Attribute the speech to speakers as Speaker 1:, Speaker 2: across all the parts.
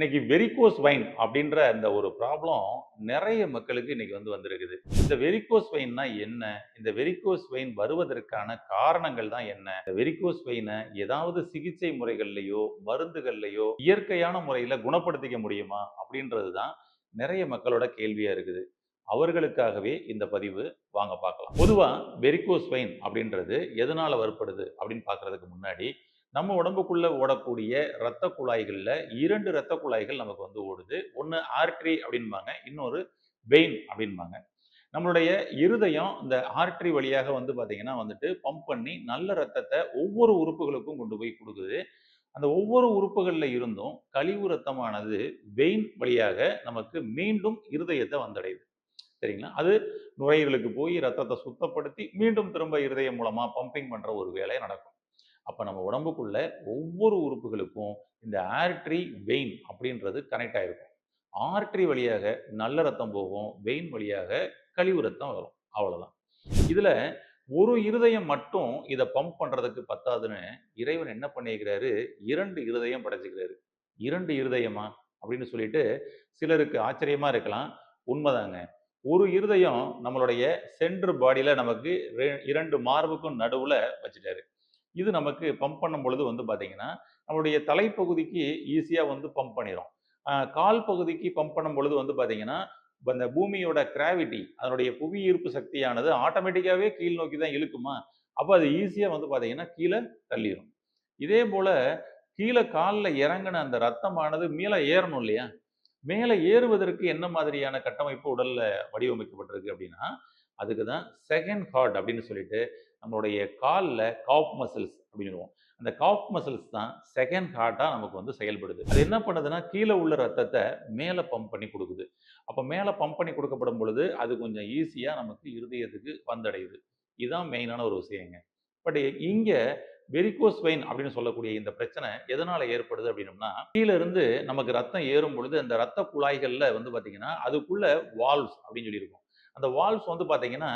Speaker 1: இன்னைக்கு varicose wine அப்படின்ற அந்த ஒரு ப்ராப்ளம் நிறைய மக்களுக்கு இன்னைக்கு வந்து வந்திருக்குது. இந்த வெரிகோஸ் வைன்னா என்ன? இந்த வெரிகோஸ் வைன் வருவதற்கான காரணங்கள் தான் என்ன? இந்த வெரிகோஸ் வைனை ஏதாவது சிகிச்சை முறைகள்லையோ மருந்துகள்லையோ இயற்கையான முறையில குணப்படுத்திக்க முடியுமா? அப்படின்றது தான் நிறைய மக்களோட கேள்வியா இருக்குது. அவர்களுக்காகவே இந்த பதிவு. வாங்க பார்க்கலாம். பொதுவாக வெரிகோஸ் வைன் அப்படின்றது எதனால் வருப்படுது அப்படின்னு பார்க்கறதுக்கு முன்னாடி நம்ம உடம்புக்குள்ளே ஓடக்கூடிய இரத்த குழாய்களில் இரண்டு இரத்த குழாய்கள் நமக்கு வந்து ஓடுது. ஒன்று ஆர்ட்ரி அப்படின்பாங்க இன்னொரு வெயின் அப்படின்பாங்க. நம்மளுடைய இருதயம் இந்த ஆர்ட்ரி வழியாக வந்து பார்த்தீங்கன்னா வந்துட்டு பம்ப் பண்ணி நல்ல ரத்தத்தை ஒவ்வொரு உறுப்புகளுக்கும் கொண்டு போய் கொடுக்குது. அந்த ஒவ்வொரு உறுப்புகளில் இருந்தும் கழிவு ரத்தமானது வெயின் வழியாக நமக்கு மீண்டும் இருதயத்தை வந்தடையுது. சரிங்களா? அது நுரையீரலுக்கு போய் ரத்தத்தை சுத்தப்படுத்தி மீண்டும் திரும்ப இருதயம் மூலமாக பம்பிங் பண்ணுற ஒரு வேலை நடக்கும். அப்போ நம்ம உடம்புக்குள்ள ஒவ்வொரு உறுப்புகளுக்கும் இந்த ஆர்ட்ரி வெயின் அப்படின்றது கனெக்ட் ஆகிருக்கும் ஆர்ட்ரி வழியாக நல்ல ரத்தம் போகும் வெயின் வழியாக கழிவு ரத்தம் வரும். அவ்வளோதான் இதில் ஒரு இருதயம் மட்டும் இதை பம்ப் பண்ணுறதுக்கு பத்தாதுன்னு இறைவன் என்ன பண்ணியிருக்கிறாரு? இரண்டு இருதயம் படைச்சிக்கிறாரு இரண்டு இருதயமா? அப்படின்னு சொல்லிட்டு சிலருக்கு ஆச்சரியமாக இருக்கலாம். உண்மைதாங்க. ஒரு இருதயம் நம்மளுடைய சென்ட்ரு பாடியில் நமக்கு ரெ- இரண்டு மார்புக்கும் நடுவில் வச்சுட்டாரு. இது நமக்கு பம்ப் பண்ணும் பொழுது வந்து பார்த்தீங்கன்னா நம்மளுடைய தலைப்பகுதிக்கு ஈஸியாக வந்து பம்ப் பண்ணிடும் கால் பகுதிக்கு பம்ப் பண்ணும் பொழுது வந்து பார்த்தீங்கன்னா இப்ப இந்த பூமியோட கிராவிட்டி அதனுடைய புவி ஈர்ப்பு சக்தியானது ஆட்டோமேட்டிக்காகவே கீழ் நோக்கி தான் இழுக்குமா? அப்போ அது ஈஸியாக வந்து பார்த்தீங்கன்னா கீழே தள்ளிடும் இதே போல் கீழே காலில் இறங்கின அந்த ரத்தமானது மேலே ஏறணும் இல்லையா? மேலே ஏறுவதற்கு என்ன மாதிரியான கட்டமைப்பு உடலில் வடிவமைக்கப்பட்டிருக்கு அப்படின்னா அதுக்கு தான் செகண்ட் ஹார்ட் அப்படின்னு சொல்லிட்டு நம்மளுடைய காலில் காப் மசில்ஸ் அப்படின்னுவோம் அந்த காப் மசில்ஸ் தான் செகண்ட் ஹார்ட்டாக நமக்கு வந்து செயல்படுது. அது என்ன பண்ணுதுன்னா கீழே உள்ள ரத்தத்தை மேலே பம்ப் பண்ணி கொடுக்குது. அப்போ மேலே பம்ப் பண்ணி கொடுக்கப்படும் பொழுது அது கொஞ்சம் ஈஸியாக நமக்கு இருதயத்துக்கு வந்தடையுது. இதுதான் மெயினான ஒரு விஷயங்க. பட் இங்கே வெரிகோஸ் வெயின் அப்படின்னு சொல்லக்கூடிய இந்த பிரச்சனை எதனால் ஏற்படுது அப்படின்னம்னா கீழேருந்து நமக்கு ரத்தம் ஏறும் பொழுது அந்த ரத்த குழாய்களில் வந்து பார்த்திங்கன்னா அதுக்குள்ளே வால்வ்ஸ் அப்படின்னு சொல்லியிருக்கோம். அந்த வால்வ்ஸ் வந்து பார்த்திங்கன்னா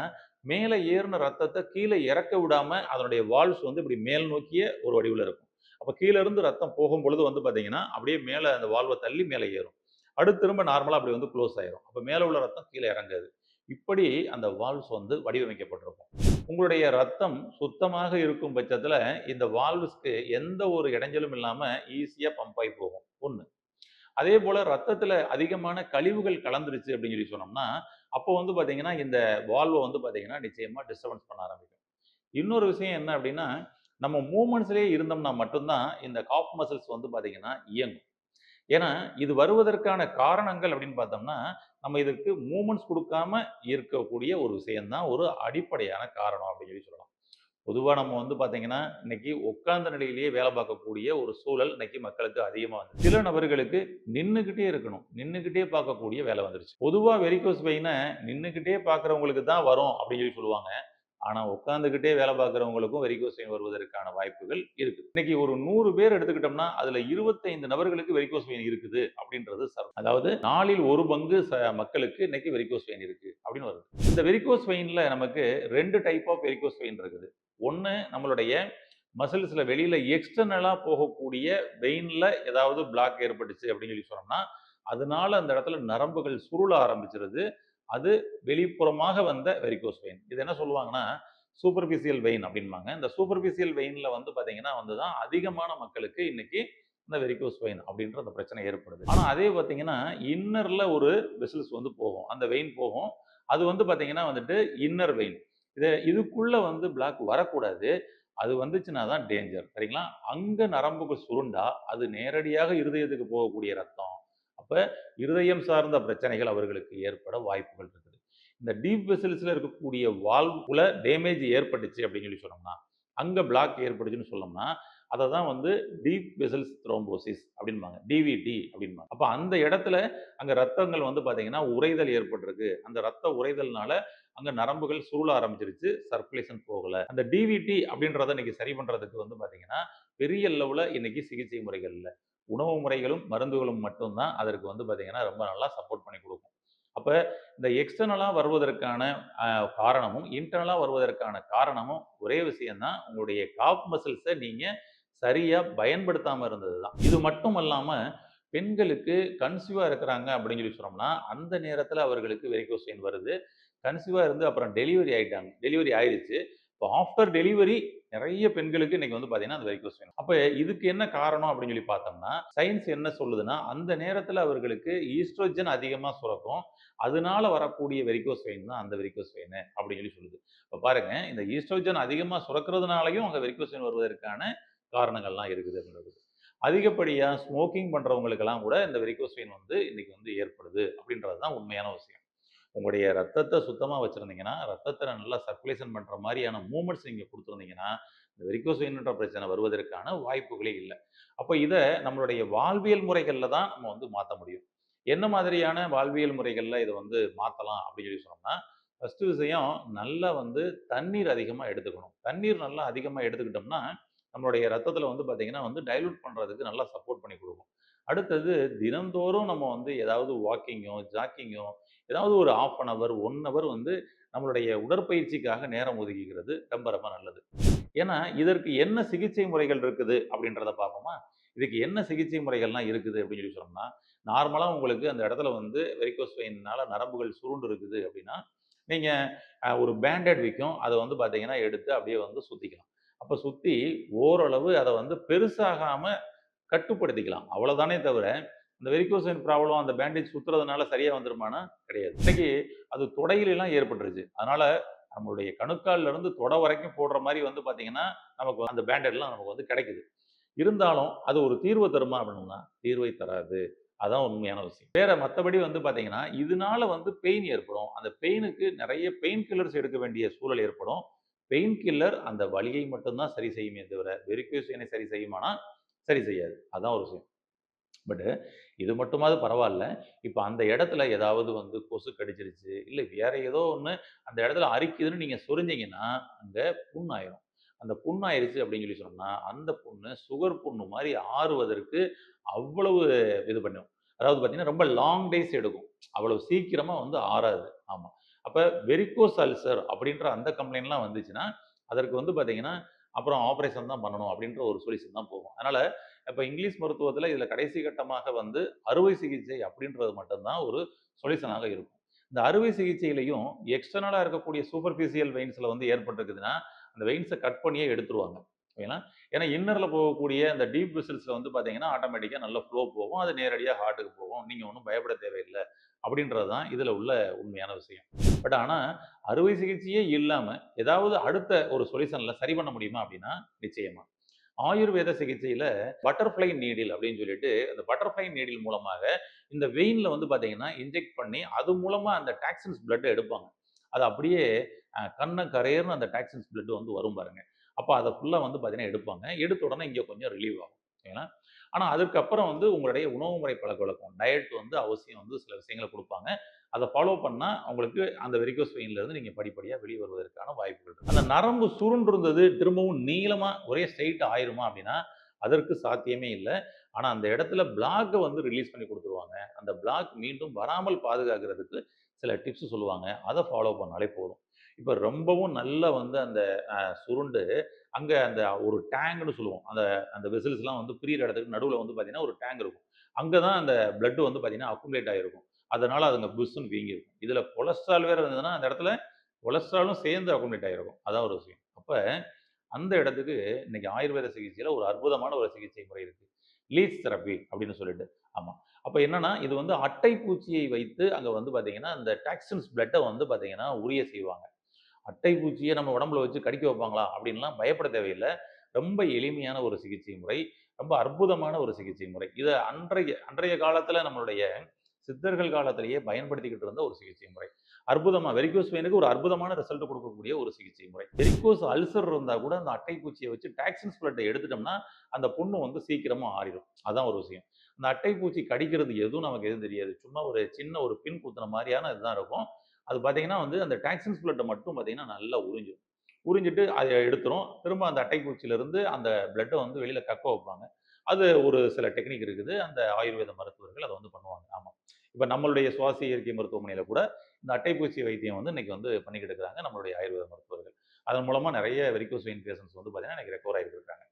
Speaker 1: மேலே ஏறின ரத்தத்தை கீழே இறக்க விடாம அதனுடைய வால்வ்ஸ் வந்து இப்படி மேல் நோக்கிய ஒரு வடிவில் இருக்கும். அப்போ கீழே இருந்து ரத்தம் போகும் பொழுது வந்து பார்த்தீங்கன்னா அப்படியே மேலே அந்த வால்வை தள்ளி மேலே ஏறும். அடுத்து திரும்ப நார்மலாக அப்படி வந்து க்ளோஸ் ஆயிரும். அப்போ மேலே உள்ள ரத்தம் கீழே இறங்காது. இப்படி அந்த வால்வ்ஸ் வந்து வடிவமைக்கப்பட்டிருக்கும். உங்களுடைய ரத்தம் சுத்தமாக இருக்கும் பட்சத்தில் இந்த வால்வ்ஸ்க்கு எந்த ஒரு இடைஞ்சலும் இல்லாமல் ஈஸியாக பம்ப் ஆகி போகும். ஒன்று அதே போல் ரத்தத்தில் அதிகமான கழிவுகள் கலந்துருச்சு அப்படின்னு சொல்லி சொன்னோம்னா அப்போ வந்து பார்த்தீங்கன்னா இந்த வால்வை வந்து பார்த்தீங்கன்னா நிச்சயமாக டிஸ்டர்பன்ஸ் பண்ண ஆரம்பிக்கும். இன்னொரு விஷயம் என்ன அப்படின்னா நம்ம மூமெண்ட்ஸ்லேயே இருந்தோம்னா மட்டும்தான் இந்த காஃப் மசில்ஸ் வந்து பார்த்தீங்கன்னா இயங்கும். ஏன்னா இது வருவதற்கான காரணங்கள் அப்படின்னு பார்த்தோம்னா நம்ம இதற்கு மூமெண்ட்ஸ் கொடுக்காம இருக்கக்கூடிய ஒரு விஷயம்தான் ஒரு அடிப்படையான காரணம் அப்படின்னு சொல்லி சொல்லலாம். பொதுவாக நம்ம வந்து பார்த்தீங்கன்னா இன்னைக்கு உட்கார்ந்த நிலையிலேயே வேலை பார்க்கக்கூடிய ஒரு சூழல் இன்னைக்கு மக்களுக்கு அதிகமாக வந்து சில நபர்களுக்கு நின்றுக்கிட்டே இருக்கணும். நின்றுக்கிட்டே பார்க்கக்கூடிய வேலை வந்துருச்சு. பொதுவாக வெரிகோஸ் வெயினை நின்றுக்கிட்டே பார்க்குறவங்களுக்கு தான் வரும் அப்படின்னு சொல்லி சொல்லுவாங்க. ஆனால் உட்காந்துக்கிட்டே வேலை பார்க்குறவங்களுக்கும் வெரிகோஸ் வெயின் வருவதற்கான வாய்ப்புகள் இருக்குது இன்னைக்கு ஒரு நூறு பேர் எடுத்துக்கிட்டோம்னா அதுல இருபத்தைந்து நபர்களுக்கு வெரிகோஸ் வெயின் இருக்குது அப்படின்றது சர் அதாவது நாளில் ஒரு பங்கு ச- மக்களுக்கு இன்னைக்கு வெரிகோஸ் வெயின் இருக்கு அப்படின்னு வருது. இந்த வெரிகோஸ் வெயின்ல நமக்கு ரெண்டு டைப் ஆஃப் வெரிகோஸ் வெயின் இருக்குது. ஒன்று நம்மளுடைய மசில்ஸில் வெளியில் எக்ஸ்டர்னலாக போகக்கூடிய வெயினில் ஏதாவது பிளாக் ஏற்பட்டுச்சு அப்படின்னு சொல்லி சொன்னோம்னா அதனால அந்த இடத்துல நரம்புகள் சுருள ஆரம்பிச்சிருது. அது வெளிப்புறமாக வந்த வெரிகோஸ் வெயின் இது என்ன சொல்லுவாங்கன்னா சூப்பர்ஃபிசியல் வெயின் அப்படின்பாங்க. இந்த சூப்பர்ஃபிசியல் வெயினில் வந்து பார்த்தீங்கன்னா வந்து தான் அதிகமான மக்களுக்கு இன்னைக்கு இந்த வெரிகோஸ் வெயின் அப்படின்ற அந்த பிரச்சனை ஏற்படுது. ஆனால் அதே பார்த்தீங்கன்னா இன்னரில் ஒரு வெசல்ஸ் வந்து போகும். அந்த வெயின் போகும். அது வந்து பார்த்தீங்கன்னா வந்துட்டு இன்னர் வெயின் இதை இதுக்குள்ளே வந்து பிளாக் வரக்கூடாது. அது வந்துச்சுன்னா தான் டேஞ்சர் சரிங்களா? அங்கே நரம்புகள் சுருண்டா அது நேரடியாக இருதயத்துக்கு போகக்கூடிய ரத்தம். அப்போ இருதயம் சார்ந்த பிரச்சனைகள் அவர்களுக்கு ஏற்பட வாய்ப்புகள் இருக்குது. இந்த டீப் வெசல்ஸில் இருக்கக்கூடிய வால்வுல டேமேஜ் ஏற்பட்டுச்சு அப்படின்னு சொல்லி சொன்னோம்னா அங்கே பிளாக் ஏற்பட்டுச்சுன்னு சொன்னோம்னா அதை தான் வந்து டீப் வெசல்ஸ் த்ரோம்போசிஸ் அப்படின்பாங்க. டிவிடி அப்படின்பாங்க. அப்போ அந்த இடத்துல அங்கே ரத்தங்கள் வந்து பார்த்தீங்கன்னா உறைதல் ஏற்பட்டிருக்கு. அந்த ரத்த உறைதல்னால அங்கே நரம்புகள் சுருள ஆரம்பிச்சிருச்சு. சர்க்குலேஷன் போகலை. அந்த டிவிடி அப்படின்றத இன்னைக்கு சரி பண்ணுறதுக்கு வந்து பார்த்தீங்கன்னா பெரிய லெவலில் இன்னைக்கு சிகிச்சை முறைகள் இல்லை. உணவு முறைகளும் மருந்துகளும் மட்டும்தான் அதற்கு வந்து பார்த்தீங்கன்னா ரொம்ப நல்லா சப்போர்ட் பண்ணி கொடுக்கும். அப்போ இந்த எக்ஸ்டர்னலாக வருவதற்கான காரணமும் இன்டர்னலாக வருவதற்கான காரணமும் ஒரே விஷயம்தான். உங்களுடைய காப் மசில்ஸை நீங்கள் சரியா பயன்படுத்தாம இருந்தது தான் இது மட்டும் இல்லாம பெண்களுக்கு கன்சீவா இருக்கிறாங்க அப்படின்னு சொல்லி சொன்னோம்னா, அந்த நேரத்தில் அவர்களுக்கு வெரிகோசைன் வருது. கன்சீவா இருந்து அப்புறம் டெலிவரி ஆயிட்டாங்க. டெலிவரி ஆயிடுச்சு இப்போ ஆஃப்டர் டெலிவரி நிறைய பெண்களுக்கு இன்னைக்கு வந்து பார்த்தீங்கன்னா, அந்த வெரிகோஸ் வெயின். அப்போ இதுக்கு என்ன காரணம் அப்படின்னு சொல்லி பார்த்தோம்னா, சயின்ஸ் என்ன சொல்லுதுன்னா, அந்த நேரத்தில் அவர்களுக்கு ஈஸ்ட்ரோஜன் அதிகமாக சுரக்கும். அதனால வரக்கூடிய வெரிகோஸ் வெயின் தான் அந்த வெரிகோஸ் வெயின் அப்படின்னு சொல்லி சொல்லுது. இப்போ பாருங்க, இந்த ஈஸ்ட்ரோஜன் அதிகமாக சுரக்கிறதுனாலையும் அங்கே வெரிகோசைன் வருவதற்கான காரணங்கள்லாம் இருக்குது அப்படின்றது. அதிகப்படியாக ஸ்மோக்கிங் பண்ணுறவங்களுக்கெல்லாம் கூட இந்த வெரிக்கோசைன் வந்து இன்றைக்கி வந்து ஏற்படுது அப்படின்றது தான் உண்மையான விஷயம். உங்களுடைய ரத்தத்தை சுத்தமாக வச்சுருந்தீங்கன்னா ரத்தத்தை நல்லா சர்க்குலேஷன் பண்ணுற மாதிரியான மூமெண்ட்ஸ் நீங்கள் கொடுத்துருந்தீங்கன்னா இந்த வெரிகோஸ் பிரச்சனை வருவதற்கான வாய்ப்புகளே இல்லை அப்போ இதை நம்மளுடைய வாழ்வியல் முறைகளில் தான் நம்ம வந்து மாற்ற முடியும். என்ன மாதிரியான வாழ்வியல் முறைகளில் இதை வந்து மாற்றலாம் அப்படின்னு சொல்லி சொன்னோம்னா, ஃபர்ஸ்ட்டு விஷயம் நல்லா வந்து தண்ணீர் அதிகமாக எடுத்துக்கணும். தண்ணீர் நல்லா அதிகமாக எடுத்துக்கிட்டோம்னா, நம்மளுடைய ரத்தத்தில் வந்து பார்த்தீங்கன்னா வந்து டைல்யூட் பண்ணுறதுக்கு நல்லா சப்போர்ட் பண்ணி கொடுக்கும் அடுத்தது தினந்தோறும் நம்ம வந்து ஏதாவது வாக்கிங்கோ, ஜாக்கிங்கோ ஏதாவது ஒரு 1/2 அன் ஹவர், ஒன் ஹவர் வந்து நம்மளுடைய உடற்பயிற்சிக்காக நேரம் ஒதுக்கிக்கிறது ரொம்ப ரொம்ப நல்லது. ஏன்னா, இதற்கு என்ன சிகிச்சை முறைகள் இருக்குது அப்படின்றத பார்ப்போமா? இதுக்கு என்ன சிகிச்சை முறைகள்லாம் இருக்குது அப்படின்னு சொல்லி சொன்னோம்னா, நார்மலாக உங்களுக்கு அந்த இடத்துல வந்து வெரிகோஸ் வெயின்னால நரம்புகள் சுருண்டு இருக்குது அப்படின்னா, நீங்கள் ஒரு பேண்டட் விற்கும் அதை வந்து பார்த்தீங்கன்னா, எடுத்து அப்படியே வந்து சுற்றிக்கலாம் அப்போ சுற்றி ஓரளவு அதை வந்து பெருசாகாமல் கட்டுப்படுத்திக்கலாம். அவ்வளோதானே தவிர, இந்த வெரிகோஸ் ப்ராப்ளம் அந்த பேண்டேஜ் சுத்துறதுனால சரியாக வந்துருமானா கிடையாது. இன்னைக்கு அது தொடையிலெல்லாம் ஏற்பட்டுருச்சு. அதனால் நம்மளுடைய கணுக்கால்ல இருந்து தொடை வரைக்கும் போடுற மாதிரி வந்து பார்த்தீங்கன்னா, நமக்கு அந்த பேண்டேட்லாம் நமக்கு வந்து கிடைக்குது. இருந்தாலும் அது ஒரு தீர்வை தருமா அப்படின்னா, தீர்வை தராது. அதான் உண்மையான விஷயம். வேற மற்றபடி வந்து பார்த்தீங்கன்னா, இதனால வந்து பெயின் ஏற்படும். அந்த பெயினுக்கு நிறைய பெயின் கில்லர்ஸ் எடுக்க வேண்டிய சூழல் ஏற்படும். பெயின் கில்லர் அந்த வலியை மட்டும்தான் சரி செய்யுமே தவிர, வெரிகோஸ் சரி செய்யுமானா, சரி செய்யாது. அதான் ஒரு விஷயம். பட்டு இது மட்டுமாவது பரவாயில்ல இப்போ அந்த இடத்துல ஏதாவது வந்து கொசு கடிச்சிருச்சு, இல்லை வேற ஏதோ ஒன்று அந்த இடத்துல அரிக்குதுன்னு நீங்கள் சொரிஞ்சீங்கன்னா, அங்கே புண்ணாயிரும். அந்த புண்ணாயிருச்சு அப்படின்னு சொல்லி சொன்னால் அந்த புண்ணு சுகர் புண்ணு மாதிரி ஆறுவதற்கு அவ்வளவு இது பண்ணும். அதாவது பார்த்தீங்கன்னா, ரொம்ப லாங் டேஸ் எடுக்கும். அவ்வளவு சீக்கிரமாக வந்து ஆறாது. ஆமாம் அப்போ வெரிகோஸ் அல்சர் அப்படின்ற அந்த கம்ப்ளைண்ட்லாம் வந்துச்சுன்னா, அதற்கு வந்து பார்த்தீங்கன்னா, அப்புறம் ஆப்ரேஷன் தான் பண்ணணும் அப்படின்ற ஒரு சொல்யூஷன் தான் போகும். அதனால் இப்போ இங்கிலீஷ் மருத்துவத்தில் இதில் கடைசி கட்டமாக வந்து அறுவை சிகிச்சை அப்படின்றது மட்டும்தான் ஒரு சொல்யூஷனாக இருக்கும். இந்த அறுவை சிகிச்சையிலையும் எக்ஸ்டர்னலாக இருக்கக்கூடிய சூப்பர்ஃபிசியல் வெயின்ஸில் வந்து ஏற்பட்டிருக்குதுன்னா, அந்த வெயின்ஸை கட் பண்ணியே எடுத்துருவாங்க. ஓகேங்களா? ஏன்னா இன்னரில் போகக்கூடிய அந்த டீப் விசில்ஸில் வந்து பார்த்தீங்கன்னா, ஆட்டோமேட்டிக்காக நல்ல ஃப்ளோ போகும். அது நேரடியாக ஹார்ட்டுக்கு போகும். நீங்கள் ஒன்றும் பயப்பட தேவையில்லை அப்படின்றது தான் இதில் உள்ள உண்மையான விஷயம். பட் ஆனால் அறுவை சிகிச்சையே இல்லாமல் ஏதாவது அடுத்த ஒரு சொல்யூஷனில் சரி பண்ண முடியுமா அப்படின்னா, நிச்சயமா. ஆயுர்வேத சிகிச்சையில் பட்டர்ஃப்ளை நீடில் அப்படின்னு சொல்லிட்டு, அந்த பட்டர்ஃப்ளை நீடில் மூலமாக இந்த வெயினில் வந்து பார்த்தீங்கன்னா, இன்ஜெக்ட் பண்ணி அது மூலமாக அந்த டாக்ஸின்ஸ் பிளட்டை எடுப்பாங்க. அது அப்படியே கண்ணை கரையர்னு அந்த டாக்ஸின்ஸ் பிளட் வந்து வரும் பாருங்க. அப்போ அதை ஃபுல்லாக வந்து பார்த்தீங்கன்னா எடுப்பாங்க. எடுத்த உடனே இங்கே கொஞ்சம் ரிலீவ் ஆகும். ஓகேங்களா? ஆனால் அதுக்கப்புறம் வந்து உங்களுடைய உணவு முறை பழக்கவழக்கம், டயட் வந்து அவசியம் வந்து சில விஷயங்கள கொடுப்பாங்க அதை ஃபாலோ பண்ணால் உங்களுக்கு அந்த வெரிகோஸ் வெயின்லேருந்து இருந்து படிப்படியாக வெளியே வருவதற்கான வாய்ப்புகள் அந்த நரம்பு சுருண்டிருந்தது திரும்பவும் நீளமாக ஒரே ஸ்ட்ரைட் ஆயிருமா அப்படின்னா, அதற்கு சாத்தியமே இல்லை ஆனால் அந்த இடத்துல பிளாக்கை வந்து ரிலீஸ் பண்ணி கொடுத்துருவாங்க அந்த பிளாக் மீண்டும் வராமல் பாதுகாக்கிறதுக்கு சில டிப்ஸ் சொல்லுவாங்க. அதை ஃபாலோ பண்ணாலே போதும். இப்போ ரொம்பவும் நல்லா வந்து அந்த சுருண்டு அங்கே அந்த ஒரு டேங்க்னு சொல்லுவோம். அந்த அந்த வெசல்ஸ்லாம் வந்து பிரியிற இடத்துக்கு நடுவில் வந்து பார்த்தீங்கன்னா, ஒரு டேங்க் இருக்கும். அங்கே தான் அந்த பிளட் வந்து பார்த்தீங்கன்னா, அக்குமுலேட் ஆகிருக்கும் அதனால் அதுங்க புஷ்ஷுன்னு வீங்கியிருக்கும். இதில் கொலஸ்ட்ரால் வேறு இருந்ததுன்னா, அந்த இடத்துல கொலஸ்ட்ராலும் சேர்ந்து அக்குமுலேட் ஆகிருக்கும் அதான் ஒரு விஷயம். அப்போ அந்த இடத்துக்கு இன்னைக்கு ஆயுர்வேத சிகிச்சையில் ஒரு அற்புதமான ஒரு சிகிச்சை முறை இருக்குது லீச் தெரப்பி அப்படின்னு சொல்லிட்டு. ஆமாம் அப்போ என்னென்னா இது வந்து அட்டை பூச்சியை வைத்து அங்கே வந்து பார்த்தீங்கன்னா, அந்த டாக்ஸின்ஸ் பிளட்டை வந்து பார்த்தீங்கன்னா, உரிய செய்வாங்க. அட்டை பூச்சியை நம்ம உடம்புல வச்சு கடிக்க வைப்பாங்களா? அப்படின்லாம் பயப்பட தேவையில்லை ரொம்ப எளிமையான ஒரு சிகிச்சை முறை. ரொம்ப அற்புதமான ஒரு சிகிச்சை முறை. இதை அன்றைய அன்றைய காலத்தில் நம்மளுடைய சித்தர்கள் காலத்திலேயே பயன்படுத்திக்கிட்டு இருந்த ஒரு சிகிச்சை முறை. அற்புதமாக வெரிகோஸ் பெயினுக்கு ஒரு அற்புதமான ரிசல்ட் கொடுக்கக்கூடிய ஒரு சிகிச்சை முறை. வெரிகோஸ் அல்சர் இருந்தால் கூட அந்த அட்டை பூச்சிய வச்சு டாக்ஸின்ஸ் பிளட்டை எடுத்துட்டோம்னா, அந்த புண்ணு வந்து சீக்கிரமாக ஆறிடும் அதான் ஒரு விஷயம். அந்த அட்டை பூச்சி கடிக்கிறது எதுவும் நமக்கு எதுவும் தெரியாது. சும்மா ஒரு சின்ன ஒரு பின் குத்துன மாதிரியான இதுதான் இருக்கும். அது பார்த்தீங்கன்னா வந்து அந்த டாக்ஸின்ஸ் பிளட்டை மட்டும் பார்த்தீங்கன்னா, நல்லா உறிஞ்சிடும் உறிஞ்சிட்டு அதை எடுத்துரும். திரும்ப அந்த அட்டைப்பூச்சியிலிருந்து அந்த பிளட்டை வந்து வெளியில் கக்க வைப்பாங்க. அது ஒரு சில டெக்னிக் இருக்குது. அந்த ஆயுர்வேத மருத்துவர்கள் அதை வந்து பண்ணுவாங்க. ஆமாம் இப்போ நம்மளுடைய சுவாச இயற்கை மருத்துவமனையில் கூட இந்த அட்டைப்பூச்சி வைத்தியம் வந்து இன்னைக்கு வந்து பண்ணிக்கிட்டு இருக்கிறாங்க நம்மளுடைய ஆயுர்வேத மருத்துவர்கள். அதன் மூலமாக நிறைய வெரிகோஸ் வெயின் வந்து பார்த்தீங்கன்னா, இன்னைக்கு ரெக்கவர் ஆகிருக்கிறாங்க இருக்காங்க.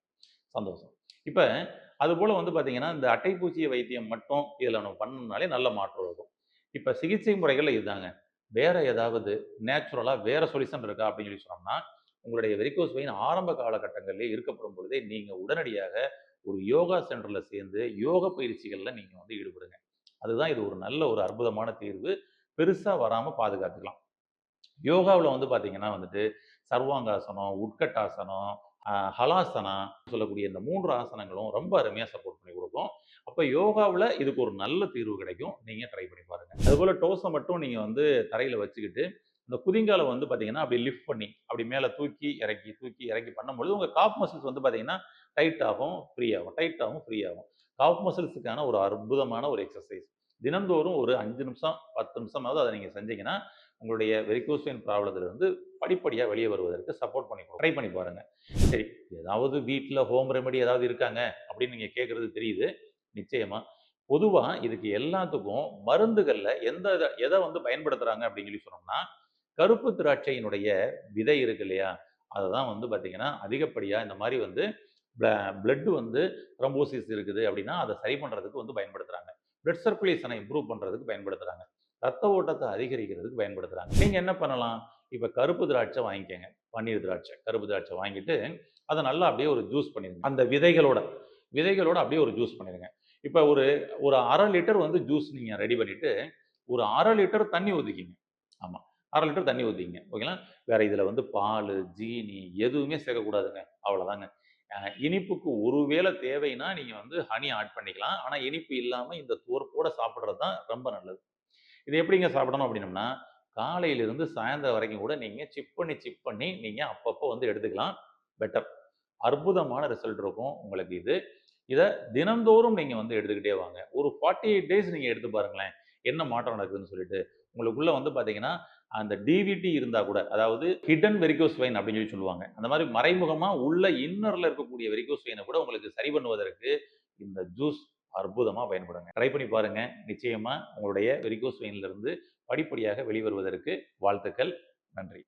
Speaker 1: சந்தோஷம். இப்போ அதுபோல் வந்து பார்த்தீங்கன்னா, இந்த அட்டைப்பூச்சி வைத்தியம் மட்டும் இதில் நம்ம பண்ணோம்னாலே நல்ல மாற்றம் இருக்கும். இப்போ சிகிச்சை முறைகள் இதுதாங்க. வேற ஏதாவது நேச்சுரலாக வேற சொல்யூஷன் இருக்கா அப்படின்னு சொல்லி சொன்னோம்னா, உங்களுடைய வெரிகோஸ் வெயின் ஆரம்ப காலகட்டங்களிலே இருக்கப்படும் பொழுதே, நீங்கள் உடனடியாக ஒரு யோகா சென்டரில் சேர்ந்து யோக பயிற்சிகளில் நீங்கள் வந்து ஈடுபடுங்க. அதுதான் இது ஒரு நல்ல ஒரு அற்புதமான தீர்வு. பெருசாக வராமல் பாதுகாத்துக்கலாம். யோகாவில் வந்து பார்த்தீங்கன்னா வந்துட்டு, சர்வாங்காசனம், உட்கட்டாசனம், அ ஹலாசனா சொல்லக்கூடிய இந்த மூன்று ஆசனங்களும் ரொம்ப அருமையாக சப்போர்ட் பண்ணி கொடுக்கும் அப்போ யோகாவில் இதுக்கு ஒரு நல்ல தீர்வு கிடைக்கும். நீங்கள் ட்ரை பண்ணி பாருங்கள் அதுபோல் டோஸை மட்டும் நீங்கள் வந்து தரையில் வச்சுக்கிட்டு, இந்த குதிங்காலை வந்து பார்த்தீங்கன்னா, அப்படி லிஃப்ட் பண்ணி, அப்படி மேலே தூக்கி, இறக்கி, தூக்கி, இறக்கி பண்ணும்பொழுது, உங்கள் காப் மசில்ஸ் வந்து பார்த்தீங்கன்னா, டைட் ஆகும், ஃப்ரீ ஆகும். டைட் ஆகும், ஃப்ரீ ஆகும். காப் மசில்ஸுக்கான ஒரு அற்புதமான ஒரு எக்ஸசைஸ் தினந்தோறும் ஒரு அஞ்சு நிமிஷம், 10 நிமிஷமாவது அதை நீங்கள் செஞ்சீங்கன்னா, உங்களுடைய வெரிகோஸ் வெயின் ப்ராப்ளத்திலிருந்து படிப்படியாக வெளியே வருவதற்கு சப்போர்ட் பண்ணி ட்ரை பண்ணி பாருங்கள் சரி, ஏதாவது வீட்டில் ஹோம் ரெமெடி ஏதாவது இருக்காங்க அப்படின்னு நீங்கள் கேட்குறது தெரியுது. நிச்சயமா. பொதுவாக இதுக்கு எல்லாத்துக்கும் மருந்துகளில் எந்த எதை வந்து பயன்படுத்துகிறாங்க அப்படின்னு சொல்லி சொன்னோம்னா, கருப்பு திராட்சையினுடைய விதை இருக்கு இல்லையா? அதை தான் வந்து பார்த்திங்கன்னா அதிகப்படியாக இந்த மாதிரி வந்து ப்ள வந்து த்ரம்போசிஸ் இருக்குது அப்படின்னா, அதை சரி பண்ணுறதுக்கு வந்து பயன்படுத்துகிறாங்க பிளட் சர்க்குலேஷனை இம்ப்ரூவ் பண்ணுறதுக்கு பயன்படுத்துகிறாங்க ரத்த ஓட்டத்தை அதிகரிக்கிறதுக்கு பயன்படுத்துகிறாங்க நீங்கள் என்ன பண்ணலாம்? இப்போ கருப்பு திராட்சை வாங்கிக்கோங்க பன்னீர் திராட்சை. கருப்பு திராட்சை வாங்கிட்டு, அதை நல்லா அப்படியே ஒரு ஜூஸ் பண்ணிடுங்க அந்த விதைகளோட விதைகளோட அப்படியே ஒரு ஜூஸ் பண்ணிடுங்க இப்போ ஒரு ஒரு அரை லிட்டர் வந்து ஜூஸ் நீங்கள் ரெடி பண்ணிவிட்டு ஒரு அரை லிட்டர் தண்ணி ஊற்றிக்கிங்க ஆமாம் அரை லிட்டர் தண்ணி ஊற்றிங்க ஓகேங்களா? வேறு இதில் வந்து பால் ஜீனி எதுவுமே சேர்க்கக்கூடாதுங்க. அவ்வளோதாங்க இனிப்புக்கு ஒருவேளை தேவைன்னா, நீங்கள் வந்து ஹனி ஆட் பண்ணிக்கலாம். ஆனால் இனிப்பு இல்லாமல் இந்த துவர்ப்போட சாப்பிட்றது தான் ரொம்ப நல்லது. இது எப்படிங்க சாப்பிடணும் அப்படின்னம்னா, காலையிலிருந்து சாயந்தரம் வரைக்கும் கூட நீங்கள் சிப் பண்ணி, சிப் பண்ணி நீங்கள் அப்பப்போ வந்து எடுத்துக்கலாம். பெட்டர். அற்புதமான ரிசல்ட் இருக்கும் உங்களுக்கு இது. இதை தினந்தோறும் நீங்கள் வந்து எடுத்துக்கிட்டே வாங்க. ஒரு 48 டேஸ் நீங்கள் எடுத்து பாருங்களேன். என்ன மாற்றம் நடக்குதுன்னு சொல்லிட்டு. உங்களுக்குள்ள வந்து பார்த்தீங்கன்னா, அந்த டிவிடி இருந்தால் கூட, அதாவது ஹிடன் வெரிகோஸ் வெயின் அப்படின்னு சொல்லி சொல்லுவாங்க. அந்த மாதிரி மறைமுகமாக உள்ள இன்னரில் இருக்கக்கூடிய வெரிகோஸ் வெயின கூட உங்களுக்கு சரி பண்ணுவதற்கு இந்த ஜூஸ் அற்புதமாக பயன்படுங்க. ட்ரை பண்ணி பாருங்கள் நிச்சயமாக உங்களுடைய வெரிகோஸ் வெயின்ல இருந்து படிப்படியாக வெளிவருவதற்கு வாழ்த்துக்கள். நன்றி.